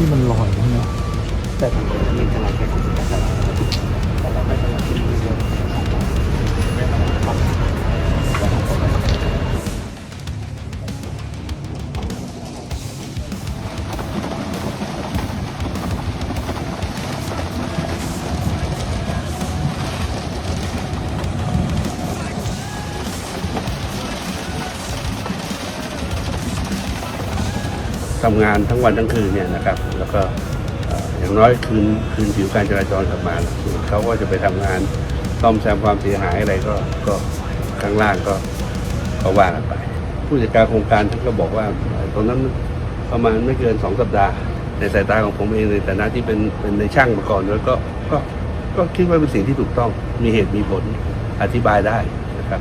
ที่มันลอยใช่ไหมแต่ ทำงานทั้งวันทั้งคืนเนี่ยนะครับ แล้วก็อย่างน้อยคืนคืนผิวการจราจรกลับมาเขาก็จะไปทำงานซ่อมแซมความเสียหายอะไรก็ก็ข้างล่างก็ก็ว่ากันไป ผู้จัดการโครงการท่านก็บอกว่าเอ่อตรงนั้นประมาณไม่เกินสองสัปดาห์ ในสายตาของผมเองในฐานะที่เป็นเป็นในช่างมาก่อนด้วยก็ก็ก็คิดว่าเป็นสิ่งที่ถูกต้องมีเหตุมีผลอธิบายได้นะครับ